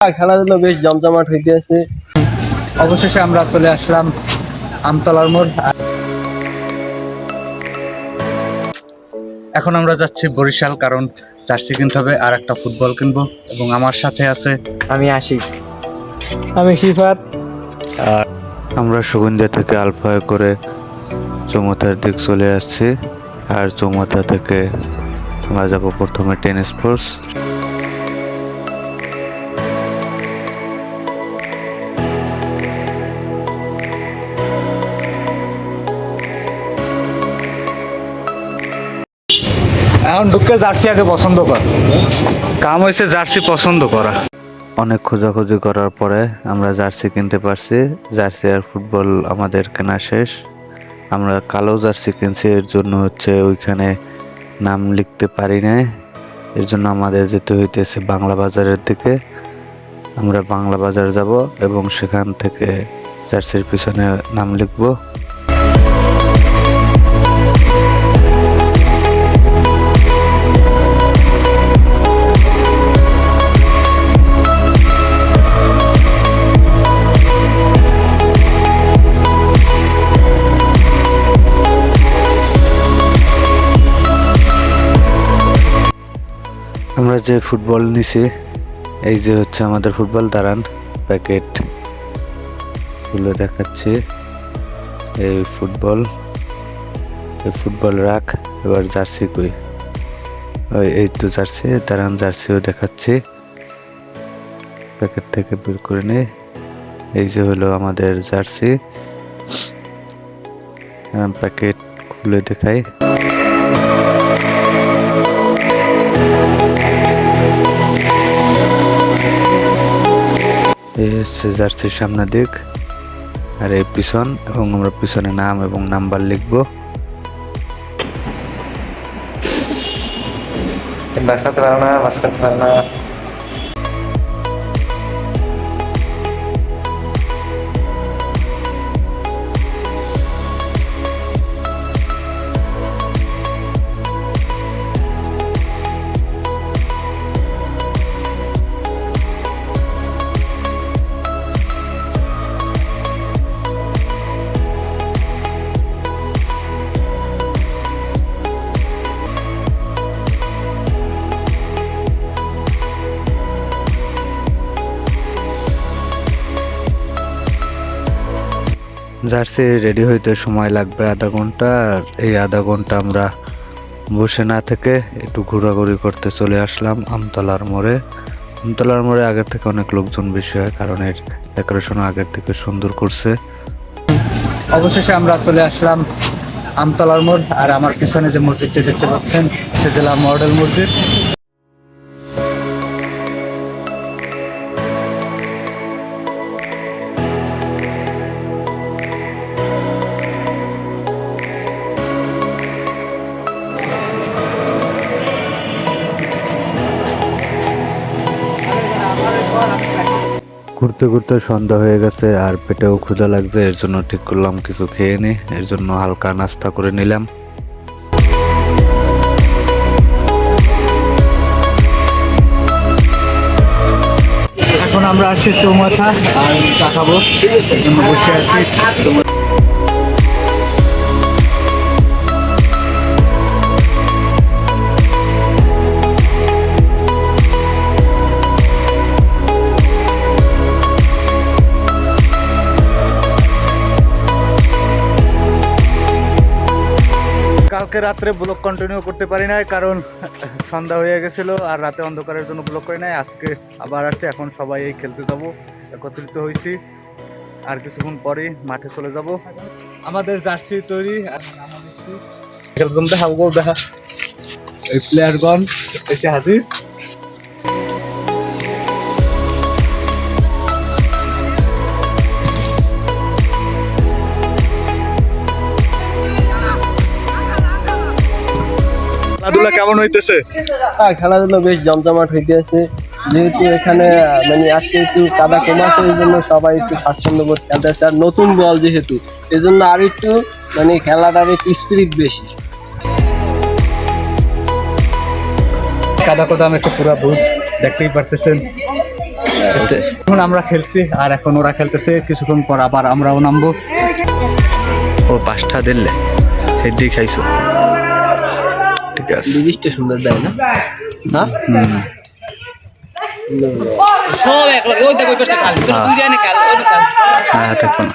খেলাধুলো বেশ জমজমাট হইতে আছে অবশেষে আমরা চলে আসলাম আমতলার মোড়। এখন আমরা যাচ্ছি বরিশাল কারণ জার্সি কিনতে হবে আর একটা ফুটবল কিনবো এবং আমার সাথে আছে আমি আসি আমি শিফাত। আমরা সুগন্ধা থেকে আলফায় করে চৌমাথার দিক চলে আসছি আর চৌমাথা থেকে আমরা যাব প্রথমে টেনিস স্পোর্টস এখন ঢুকে জার্সি আগে পছন্দ কর। কাম হয়েছে জার্সি পছন্দ করা। অনেক খোঁজাখুঁজি করার পরে আমরা জার্সি কিনতে পারছি। জার্সি আর ফুটবল আমাদের কেনা শেষ। আমরা কালো জার্সি কিনছি এর জন্য হচ্ছে ওইখানে নাম লিখতে পারি না। এর জন্য আমাদের যেতে হইতেছে বাংলা বাজারের দিকে। আমরা বাংলা বাজার যাব এবং সেখান থেকে জার্সির পিছনে নাম লিখব। আমরা যে ফুটবল নিছি, এই যে হচ্ছে আমাদের ফুটবল দাঁড়ান প্যাকেটগুলো দেখাচ্ছি। এই ফুটবল এই ফুটবল রাখ, এবার জার্সি কই। ওই, এই তো জার্সি দাঁড়ান জার্সিও দেখাচ্ছি। প্যাকেট থেকে বের করে নে। এই যে হলো আমাদের জার্সি। প্যাকেট খুলে দেখাই। এই হচ্ছে জার্সির সামনে দিক, আর এই পিছন, এবং আমরা পিছনে নাম এবং নাম্বার লিখব। বাস পারো না পারো না। জার্সি রেডি হইতে সময় লাগবে আধা ঘণ্টা, আর এই আধা ঘণ্টা আমরা বসে না থেকে একটু ঘোরাঘুরি করতে চলে আসলাম আমতলার মোড়ে। আমতলার মোড়ে আগের থেকে অনেক লোকজন বেশি হয়, কারণ এর ডেকোরেশন আগের থেকে সুন্দর করছে। অবশেষে আমরা চলে আসলাম আমতলার মোড়, আর আমার পিছনে যে মসজিদটি দেখতে পাচ্ছেন হচ্ছে জেলা মডেল মসজিদ। ঘুরতে ঘুরতে সন্ধ্যা হয়ে গেছে আর পেটেও ক্ষুধা লাগছে, এর জন্য ঠিক করলাম কিছু খেয়ে নি, এর জন্য হালকা নাস্তা করে নিলাম। এখন আমরা আসছি চৌমাথা, আর চা খাব। বসে আছি। কালকে রাত্রে ব্লক কন্টিনিউ করতে পারি নাই, কারণ সন্ধ্যা হয়ে গেছিল আর রাতে অন্ধকারের জন্য ব্লগ করি নাই। আজকে আবার আসছে, এখন সবাই এই খেলতে যাব, একত্রিত হয়েছি। আর কিছুক্ষণ পরে মাঠে চলে যাব। আমাদের জার্সি তৈরি খেলতে দেখা এই প্লেয়ারগণ এসে হাজির। খেলাধুলা কেমন হইতেছে? হ্যাঁ খেলাধুলো বেশ জমজমাট হইতে আছে যেহেতু এখানে মানে আজকে একটু কাদা কম আছে এই জন্য সবাই একটু স্বাচ্ছন্দ্য বোধ খেলতেছে। আর নতুন বল যেহেতু এই জন্য আর একটু মানে খেলাটার একটু স্পিরিট বেশি। কাদা কদম একটা পুরা বুথ দেখতেই পারতেছেন। এখন আমরা খেলছি আর এখন ওরা খেলতেছে কিছুক্ষণ পর আবার আমরাও নামবো। ও পাঁচটা দিলে হেডি খাইছো। আছে জিনিসটা সুন্দর দেয় না? হ্যাঁ? সব এক লগে ওই দেখো ওই পাশটা খালি। দুই জানে খালি ওই হ্যাঁ দেখুন